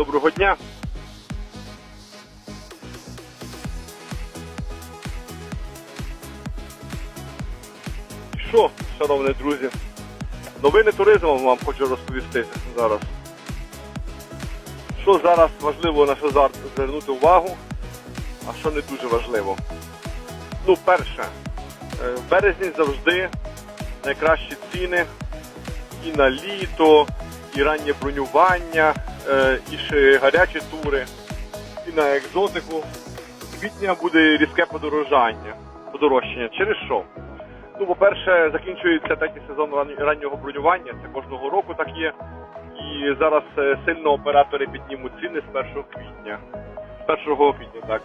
Доброго дня. Що, шановні друзі, новини туризму вам хочу розповісти зараз. Що зараз важливо на що зараз звернути увагу, а що не дуже важливо. Ну, перше, е, в березні завжди найкращі ціни і на літо, і раннє бронювання, і ще гарячі тури, і на екзотику. Квітня буде різке подорожання, подорожчання. Через що? Ну, по-перше, закінчується третій сезон раннього бронювання, це кожного року так є. І зараз е, сильно оператори піднімуть ціни з 1 квітня. З 1 квітня, так.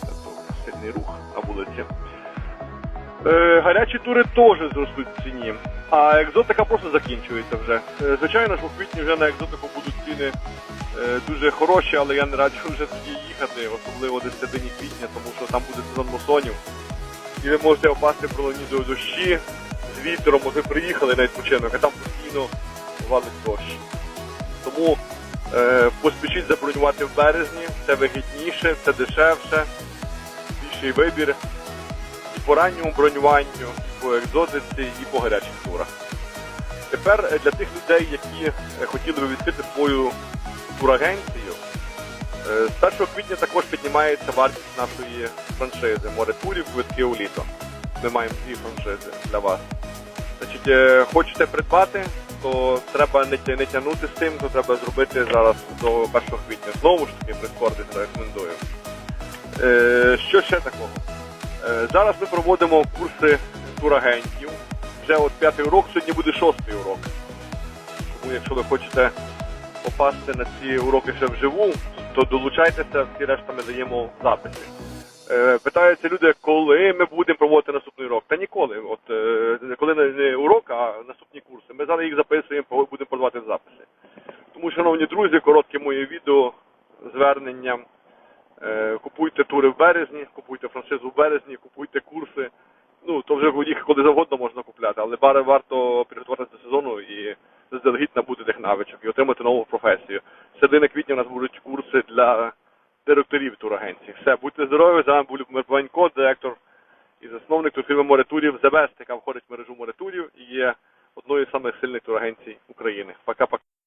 Тобто сильний рух на вулиці. Е, гарячі тури теж зростуть в ціні, а екзотика просто закінчується вже. Е, звичайно ж, у квітні вже на екзотику будуть ціни е, дуже хороші, але я не раджу вже тоді їхати, особливо десь середині квітня, тому що там буде сезон мусонів. І ви можете опасти в пролоні до дощі з вітером, от ви приїхали на відпочинок, а там постійно валить дощ. Тому е, поспішіть забронювати в березні, це вигідніше, це дешевше, більший вибір і по ранньому бронюванню, і по екзотиці, і по гарячих турах. Тепер е, для тих людей, які е, хотіли би відкрити свою турагенцію, е, з 1 квітня також піднімається вартість нашої франшизи море турів, квитки у літо. Ми маємо дві франшизи для вас. Значить, хочете придбати, то треба не, не тягнути з цим, то треба зробити зараз до 1 квітня. Знову ж таки, прискорбити рекомендую. Що ще такого? Зараз ми проводимо курси турагентів. Вже от п'ятий урок, сьогодні буде шостий урок. Тому якщо ви хочете попасти на ці уроки ще вживу, то долучайтеся, всі решта ми даємо записи. Е, Питаються люди, коли ми будемо проводити наступний урок. Та ніколи. От е, коли не- урок, а наступні курси. Ми зараз їх записуємо, будемо подавати записи. Тому, шановні друзі, коротке моє відео звернення. Е, Купуйте тури в березні, купуйте франшизу в березні, купуйте курси. Ну, то вже їх коли завгодно можна купляти, але баре варто підготуватися до сезону і заздалегідь набути тих навичок і отримати нову професію. Середини квітня у нас будуть курси для директорів турагенцій. Все, будьте здорові, з вами був Любомир Банько, директор і засновник турфірми Моретурів The Best, яка входить в мережу Моретурів і є одною з самих сильних турагенцій України. Пока-пока.